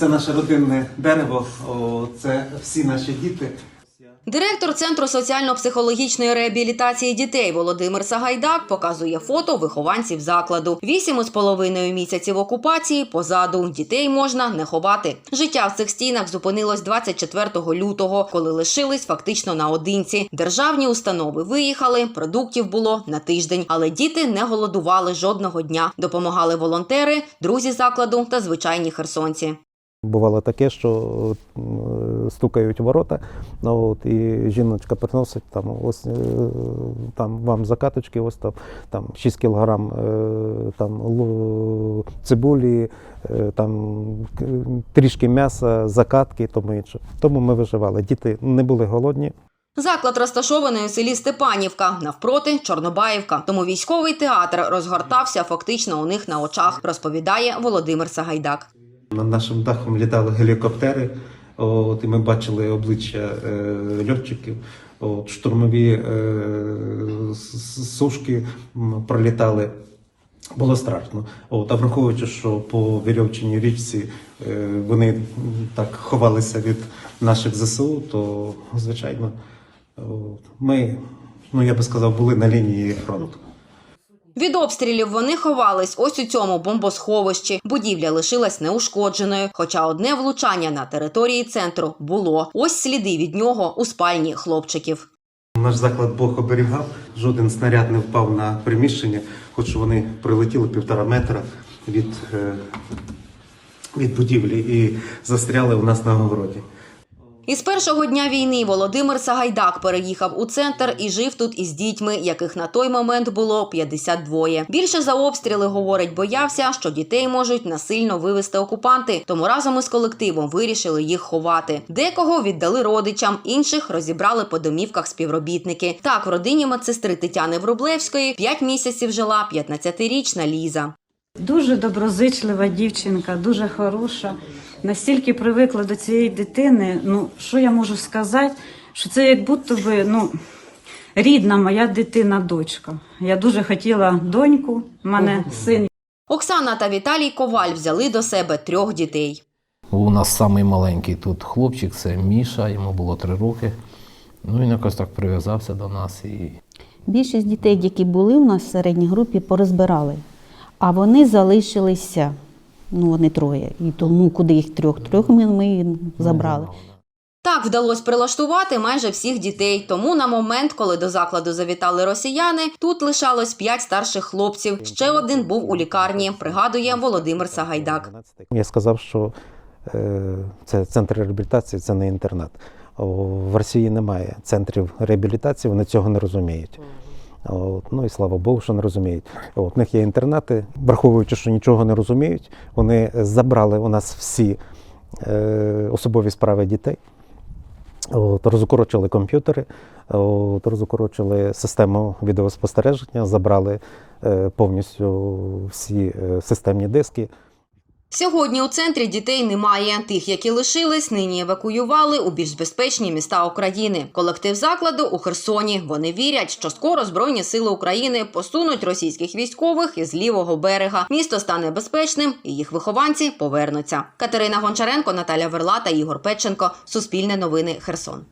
Це наше родинне дерево, це всі наші діти. Директор Центру соціально-психологічної реабілітації дітей Володимир Сагайдак показує фото вихованців закладу. Вісім із половиною місяців окупації позаду дітей можна не ховати. Життя в цих стінах зупинилось 24 лютого, коли лишились фактично наодинці. Державні установи виїхали, продуктів було на тиждень, але діти не голодували жодного дня. Допомагали волонтери, друзі закладу та звичайні херсонці. Бувало таке, що стукають ворота, ну, от, і жіночка приносить там, ось, е, там вам закаточки, ось там, там 6 кілограм е, там, цибулі, е, там, трішки м'яса, закатки, тому інше. Тому ми виживали. Діти не були голодні. Заклад розташований у селі Степанівка, навпроти Чорнобаївка. Тому військовий театр розгортався фактично у них на очах, розповідає Володимир Сагайдак. Над нашим дахом літали гелікоптери, от, і ми бачили обличчя е, льотчиків. От, штурмові е, сушки пролітали. Було страшно. От, а враховуючи, що по вірьовчиній річці е, вони так ховалися від наших ЗСУ, то звичайно от, ми, ну я би сказав, були на лінії фронту. Від обстрілів вони ховались ось у цьому бомбосховищі. Будівля лишилась неушкодженою, хоча одне влучання на території центру було. Ось сліди від нього у спальні хлопчиків. Наш заклад Бог оберігав, жоден снаряд не впав на приміщення, хоч вони прилетіли півтора метра від, е, від будівлі і застряли у нас на огороді. Із першого дня війни Володимир Сагайдак переїхав у центр і жив тут із дітьми, яких на той момент було 52. Більше за обстріли, говорить, боявся, що дітей можуть насильно вивезти окупанти. Тому разом із колективом вирішили їх ховати. Декого віддали родичам, інших розібрали по домівках співробітники. Так, в родині медсестри Тетяни Врублевської 5 місяців жила 15-річна Ліза. Дуже доброзичлива дівчинка, дуже хороша. Настільки привикла до цієї дитини. Ну, що я можу сказати, що це як будто би ну, рідна моя дитина, дочка. Я дуже хотіла доньку, в мене син Оксана та Віталій Коваль взяли до себе трьох дітей. У нас самий маленький тут хлопчик, це Міша, йому було три роки. Ну він якось так прив'язався до нас і Більшість дітей, які були у нас в середній групі, порозбирали, а вони залишилися. Ну, вони троє. І тому, куди їх трьох? Трьох ми, ми забрали. Так вдалося прилаштувати майже всіх дітей. Тому на момент, коли до закладу завітали росіяни, тут лишалось п'ять старших хлопців. Ще один був у лікарні. Пригадує Володимир Сагайдак. Я сказав, що е, це центр реабілітації, це не інтернат. В Росії немає центрів реабілітації, вони цього не розуміють. От, ну і слава Богу, що не розуміють. От, у них є інтернати, враховуючи, що нічого не розуміють, вони забрали у нас всі е, особові справи дітей. От, розукорочили комп'ютери, от, розукорочили систему відеоспостереження, забрали е, повністю всі е, системні диски. Сьогодні у центрі дітей немає. Тих, які лишились, нині евакуювали у більш безпечні міста України. Колектив закладу у Херсоні. Вони вірять, що скоро Збройні сили України посунуть російських військових із лівого берега. Місто стане безпечним, і їх вихованці повернуться. Катерина Гончаренко, Наталя Верла та Ігор Петченко. Суспільне новини Херсон.